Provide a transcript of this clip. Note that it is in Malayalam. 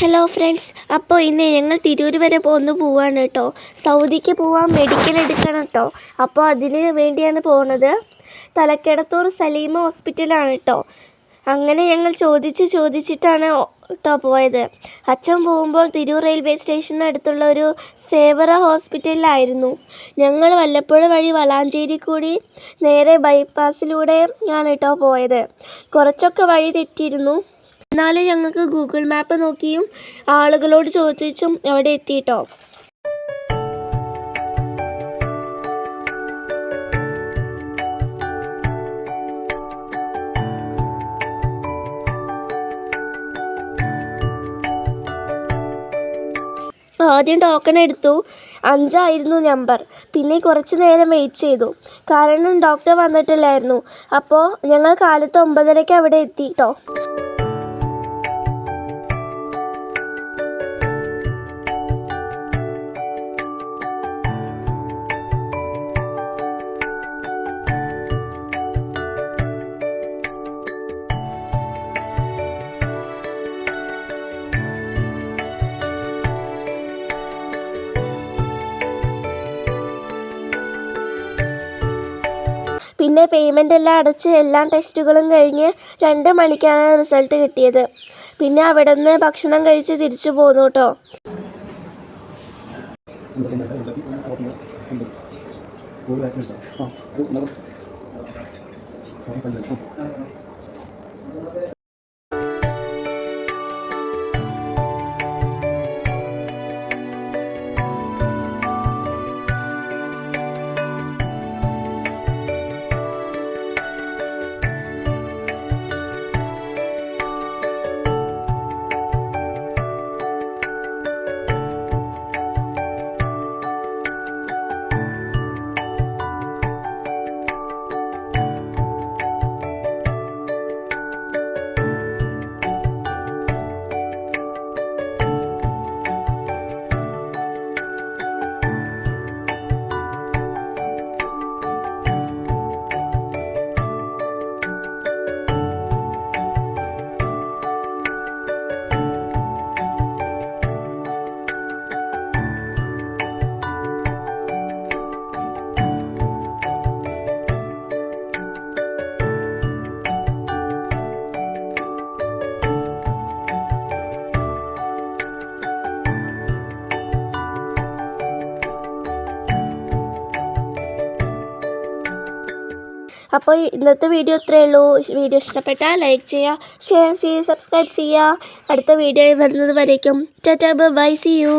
ഹലോ ഫ്രണ്ട്സ് അപ്പോൾ ഇന്ന് ഞങ്ങൾ തിരൂർ വരെ പോന്ന് പോവാണ് കേട്ടോ. സൗദിക്ക് പോവാൻ മെഡിക്കൽ എടുക്കണം കേട്ടോ. അപ്പോൾ അതിന് വേണ്ടിയാണ് പോകുന്നത് തലക്കിടത്തൂർ സലീമ ഹോസ്പിറ്റലാണ് കേട്ടോ. അങ്ങനെ ഞങ്ങൾ ചോദിച്ച് ചോദിച്ചിട്ടാണ് കേട്ടോ പോയത്. അച്ഛൻ പോകുമ്പോൾ തിരൂർ റെയിൽവേ സ്റ്റേഷന് അടുത്തുള്ള ഒരു സേവറ ഹോസ്പിറ്റലിലായിരുന്നു ഞങ്ങൾ വല്ലപ്പുഴ വഴി വളാഞ്ചേരി കൂടി നേരെ ബൈപ്പാസിലൂടെ ഞാൻ കേട്ടോ പോയത്. കുറച്ചൊക്കെ വഴി തെറ്റിയിരുന്നു. എന്നാലും ഞങ്ങൾക്ക് ഗൂഗിൾ മാപ്പ് നോക്കിയും ആളുകളോട് ചോദിച്ചും അവിടെ എത്തിയിട്ടോ. ആദ്യം ടോക്കൺ എടുത്തു. അഞ്ചായിരുന്നു നമ്പർ പിന്നെ കുറച്ച് നേരം വെയിറ്റ് ചെയ്തു. കാരണം ഡോക്ടർ വന്നിട്ടില്ലായിരുന്നു. അപ്പോൾ ഞങ്ങൾ കാലത്ത് ഒമ്പതരയ്ക്ക് അവിടെ എത്തി കേട്ടോ പിന്നെ പേയ്മെന്റ് എല്ലാം അടച്ച് എല്ലാ ടെസ്റ്റുകളും കഴിഞ്ഞ് രണ്ട് മണിക്കാണ് റിസൾട്ട് കിട്ടിയത്. പിന്നെ അവിടെ നിന്ന് ഭക്ഷണം കഴിച്ച് തിരിച്ചു പോന്നു കേട്ടോ അപ്പോൾ ഇന്നത്തെ വീഡിയോ ഇത്രയേ ഉള്ളൂ. വീഡിയോ ഇഷ്ടപ്പെട്ടാൽ ലൈക്ക് ചെയ്യുക ഷെയർ ചെയ്യുക സബ്സ്ക്രൈബ് ചെയ്യുക. അടുത്ത വീഡിയോ വരുന്നത് വരേക്കും. Tata bye see you.